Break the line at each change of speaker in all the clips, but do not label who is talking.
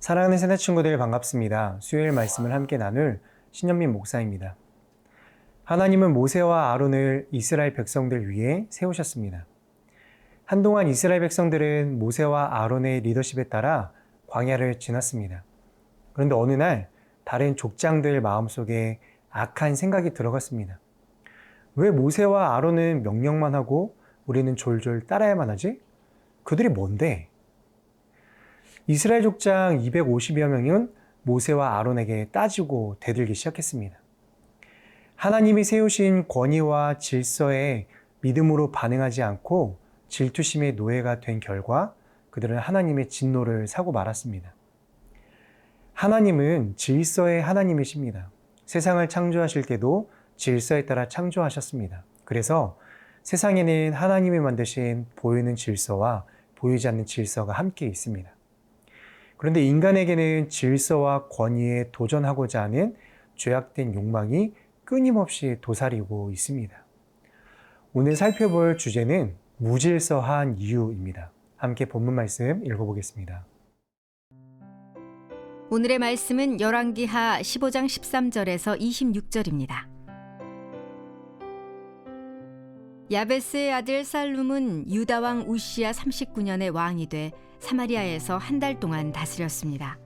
사랑하는 세대 친구들 반갑습니다. 수요일 말씀을 함께 나눌 신현민 목사입니다. 하나님은 모세와 아론을 이스라엘 백성들 위해 세우셨습니다. 한동안 이스라엘 백성들은 모세와 아론의 리더십에 따라 광야를 지났습니다. 그런데 어느 날 다른 족장들 마음속에 악한 생각이 들어갔습니다. 왜 모세와 아론은 명령만 하고 우리는 졸졸 따라야만 하지? 그들이 뭔데? 이스라엘 족장 250여 명은 모세와 아론에게 따지고 대들기 시작했습니다. 하나님이 세우신 권위와 질서에 믿음으로 반응하지 않고 질투심의 노예가 된 결과 그들은 하나님의 진노를 사고 말았습니다. 하나님은 질서의 하나님이십니다. 세상을 창조하실 때도 질서에 따라 창조하셨습니다. 그래서 세상에는 하나님이 만드신 보이는 질서와 보이지 않는 질서가 함께 있습니다. 그런데 인간에게는 질서와 권위에 도전하고자 하는 죄악된 욕망이 끊임없이 도사리고 있습니다. 오늘 살펴볼 주제는 무질서한 이유입니다. 함께 본문 말씀 읽어보겠습니다.
오늘의 말씀은 열왕기하 15장 13절에서 26절입니다. 야베스의 아들 살룸은 유다 왕 우시야 39년의 왕이 돼 사마리아에서 한 달 동안 다스렸습니다.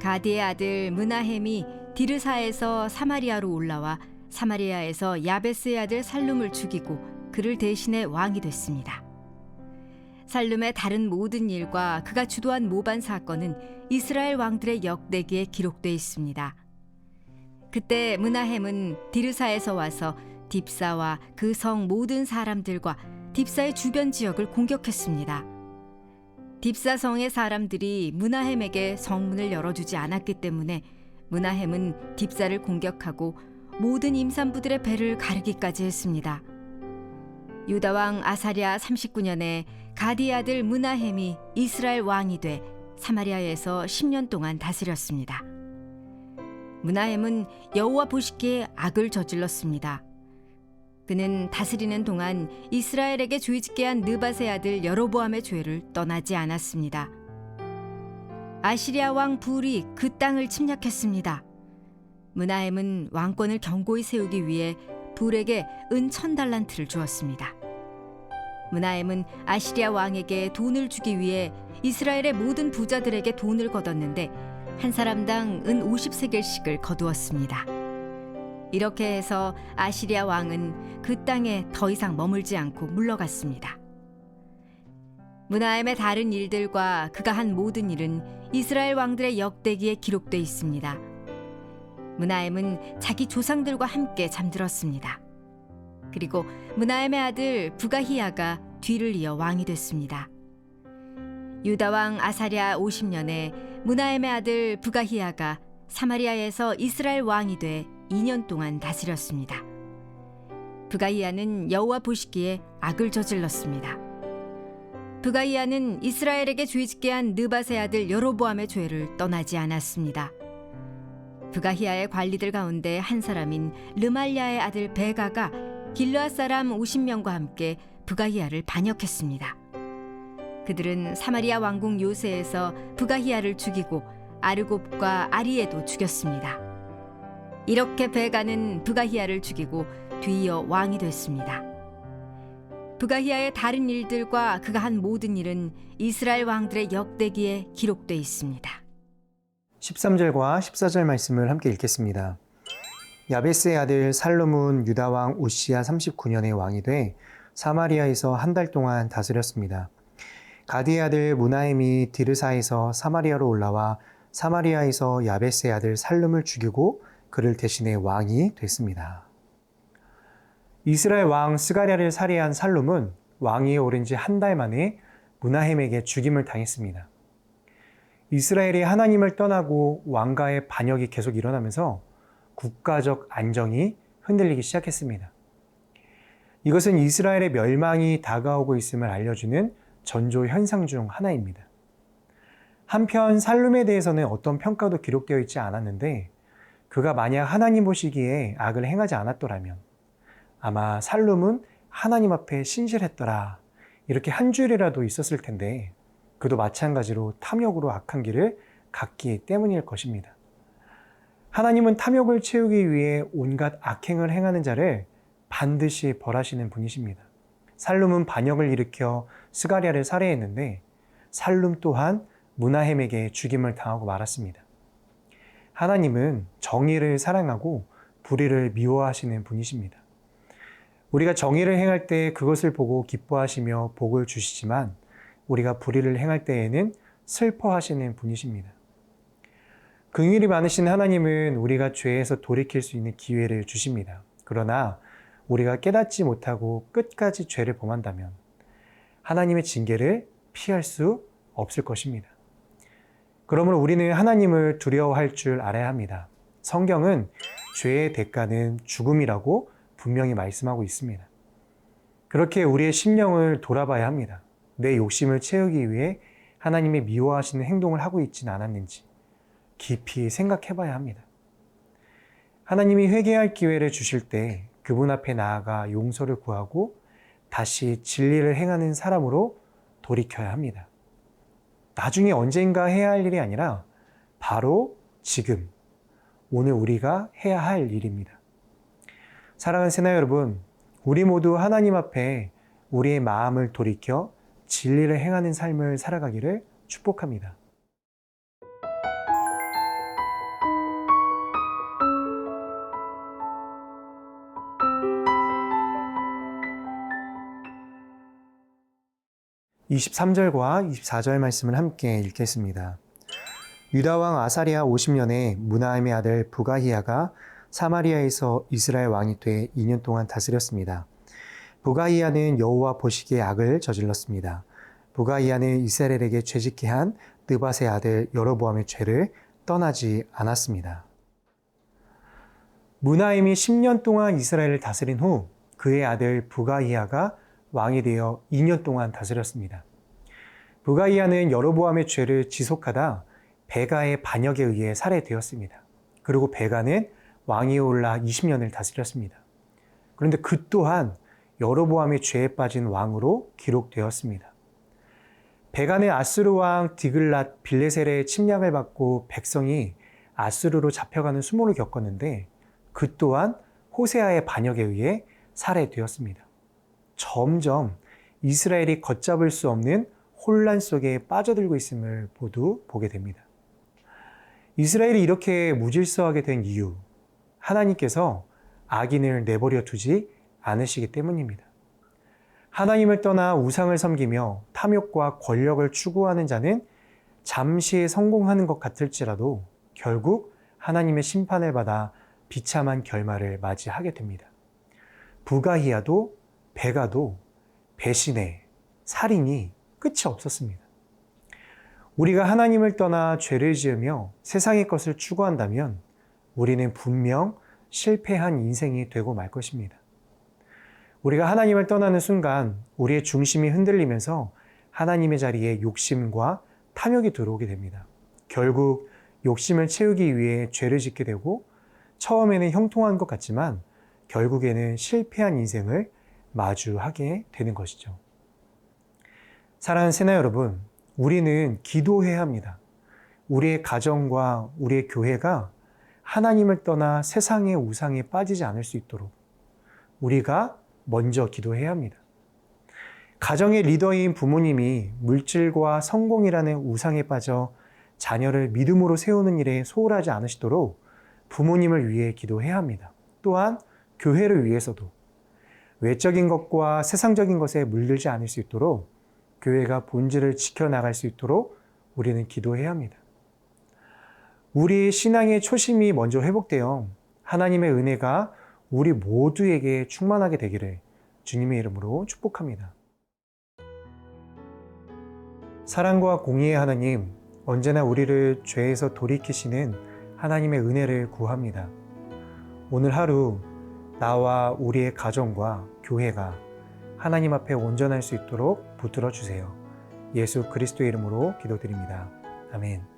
가디의 아들 문하햄이 디르사에서 사마리아로 올라와 사마리아에서 야베스의 아들 살룸을 죽이고 그를 대신해 왕이 됐습니다. 살룸의 다른 모든 일과 그가 주도한 모반 사건은 이스라엘 왕들의 역대기에 기록되어 있습니다. 그때 문하햄은 디르사에서 와서 딥사와 그 성 모든 사람들과 딥사의 주변 지역을 공격했습니다. 딥사 성의 사람들이 문하햄에게 성문을 열어주지 않았기 때문에 문하햄은 딥사를 공격하고 모든 임산부들의 배를 가르기까지 했습니다. 유다 왕 아사랴 39년에 가디 아들 문하햄이 이스라엘 왕이 돼 사마리아에서 10년 동안 다스렸습니다. 문하햄은 여호와 보시기에 악을 저질렀습니다. 그는 다스리는 동안 이스라엘에게 죄짓게 한 느바세 아들 여로보암의 죄를 떠나지 않았습니다. 아시리아 왕 불이 그 땅을 침략했습니다. 문하햄은 왕권을 견고히 세우기 위해 불에게 은 천 달란트를 주었습니다. 문하햄은 아시리아 왕에게 돈을 주기 위해 이스라엘의 모든 부자들에게 돈을 거뒀는데 한 사람당 은 50세겔씩을 거두었습니다. 이렇게 해서 아시리아 왕은 그 땅에 더 이상 머물지 않고 물러갔습니다. 문하엠의 다른 일들과 그가 한 모든 일은 이스라엘 왕들의 역대기에 기록돼 있습니다. 문하엠은 자기 조상들과 함께 잠들었습니다. 그리고 문하엠의 아들 부가히야가 뒤를 이어 왕이 됐습니다. 유다 왕 아사랴 50년에 문하엠의 아들 부가히야가 사마리아에서 이스라엘 왕이 돼 2년 동안 다스렸습니다. 부가이아는 여호와 보시기에 악을 저질렀습니다. 부가이아는 이스라엘에게 죄짓게 한 느바세 아들 여로보암의 죄를 떠나지 않았습니다. 부가히아의 관리들 가운데 한 사람인 르말리아의 아들 베가가 길르앗 사람 50명과 함께 부가히아를 반역했습니다. 그들은 사마리아 왕궁 요새에서 부가히아를 죽이고 아르곱과 아리에도 죽였습니다. 이렇게 베가는 부가히아를 죽이고 뒤이어 왕이 됐습니다. 부가히아의 다른 일들과 그가 한 모든 일은 이스라엘 왕들의 역대기에 기록돼 있습니다.
13절과 14절 말씀을 함께 읽겠습니다. 야베스의 아들 살롬은 유다 왕 우시야 39년의 왕이 돼 사마리아에서 한 달 동안 다스렸습니다. 가디의 아들 무나임이 디르사에서 사마리아로 올라와 사마리아에서 야베스의 아들 살룸을 죽이고 그를 대신해 왕이 됐습니다. 이스라엘 왕 스가랴를 살해한 살룸은 왕위에 오른 지 한 달 만에 무나햄에게 죽임을 당했습니다. 이스라엘이 하나님을 떠나고 왕가의 반역이 계속 일어나면서 국가적 안정이 흔들리기 시작했습니다. 이것은 이스라엘의 멸망이 다가오고 있음을 알려주는 전조 현상 중 하나입니다. 한편 살룸에 대해서는 어떤 평가도 기록되어 있지 않았는데 그가 만약 하나님 보시기에 악을 행하지 않았더라면 아마 살룸은 하나님 앞에 신실했더라 이렇게 한 줄이라도 있었을 텐데 그도 마찬가지로 탐욕으로 악한 길을 같기 때문일 것입니다. 하나님은 탐욕을 채우기 위해 온갖 악행을 행하는 자를 반드시 벌하시는 분이십니다. 살룸은 반역을 일으켜 스가랴를 살해했는데 살룸 또한 문하햄에게 죽임을 당하고 말았습니다. 하나님은 정의를 사랑하고 불의를 미워하시는 분이십니다. 우리가 정의를 행할 때 그것을 보고 기뻐하시며 복을 주시지만 우리가 불의를 행할 때에는 슬퍼하시는 분이십니다. 긍휼이 많으신 하나님은 우리가 죄에서 돌이킬 수 있는 기회를 주십니다. 그러나 우리가 깨닫지 못하고 끝까지 죄를 범한다면 하나님의 징계를 피할 수 없을 것입니다. 그러므로 우리는 하나님을 두려워할 줄 알아야 합니다. 성경은 죄의 대가는 죽음이라고 분명히 말씀하고 있습니다. 그렇게 우리의 심령을 돌아봐야 합니다. 내 욕심을 채우기 위해 하나님의 미워하시는 행동을 하고 있지는 않았는지 깊이 생각해 봐야 합니다. 하나님이 회개할 기회를 주실 때 그분 앞에 나아가 용서를 구하고 다시 진리를 행하는 사람으로 돌이켜야 합니다. 나중에 언젠가 해야 할 일이 아니라 바로 지금, 오늘 우리가 해야 할 일입니다. 사랑하는 세나 여러분, 우리 모두 하나님 앞에 우리의 마음을 돌이켜 진리를 행하는 삶을 살아가기를 축복합니다. (23절과 24절) 말씀을 함께 읽겠습니다. 유다 왕 아사리아 50년에 문하임의 아들 부가히야가 사마리아에서 이스라엘 왕이 돼 2년 동안 다스렸습니다. 부가히야는 여호와 보시기에 악을 저질렀습니다. 부가히야는 이스라엘에게 죄짓게 한 느밧의 아들 여로보암의 죄를 떠나지 않았습니다. 문하임이 10년 동안 이스라엘을 다스린 후 그의 아들 부가히야가 왕이 되어 2년 동안 다스렸습니다. 부가히야는 여로보암의 죄를 지속하다 베가의 반역에 의해 살해되었습니다. 그리고 베가는 왕위에 올라 20년을 다스렸습니다. 그런데 그 또한 여로보암의 죄에 빠진 왕으로 기록되었습니다. 베가는 아스르 왕 디글랏 빌레셀의 침략을 받고 백성이 아스르로 잡혀가는 수모를 겪었는데 그 또한 호세아의 반역에 의해 살해되었습니다. 점점 이스라엘이 걷잡을 수 없는 혼란 속에 빠져들고 있음을 모두 보게 됩니다. 이스라엘이 이렇게 무질서하게 된 이유, 하나님께서 악인을 내버려 두지 않으시기 때문입니다. 하나님을 떠나 우상을 섬기며 탐욕과 권력을 추구하는 자는 잠시 성공하는 것 같을지라도 결국 하나님의 심판을 받아 비참한 결말을 맞이하게 됩니다. 부가히야도 베가도 배신에 살인이 끝이 없었습니다. 우리가 하나님을 떠나 죄를 지으며 세상의 것을 추구한다면 우리는 분명 실패한 인생이 되고 말 것입니다. 우리가 하나님을 떠나는 순간 우리의 중심이 흔들리면서 하나님의 자리에 욕심과 탐욕이 들어오게 됩니다. 결국 욕심을 채우기 위해 죄를 짓게 되고 처음에는 형통한 것 같지만 결국에는 실패한 인생을 마주하게 되는 것이죠. 사랑하는 세나 여러분, 우리는 기도해야 합니다. 우리의 가정과 우리의 교회가 하나님을 떠나 세상의 우상에 빠지지 않을 수 있도록 우리가 먼저 기도해야 합니다. 가정의 리더인 부모님이 물질과 성공이라는 우상에 빠져 자녀를 믿음으로 세우는 일에 소홀하지 않으시도록 부모님을 위해 기도해야 합니다. 또한 교회를 위해서도 외적인 것과 세상적인 것에 물들지 않을 수 있도록 교회가 본질을 지켜나갈 수 있도록 우리는 기도해야 합니다. 우리 신앙의 초심이 먼저 회복되어 하나님의 은혜가 우리 모두에게 충만하게 되기를 주님의 이름으로 축복합니다. 사랑과 공의의 하나님, 언제나 우리를 죄에서 돌이키시는 하나님의 은혜를 구합니다. 오늘 하루 나와 우리의 가정과 교회가 하나님 앞에 온전할 수 있도록 붙들어 주세요. 예수 그리스도의 이름으로 기도드립니다. 아멘.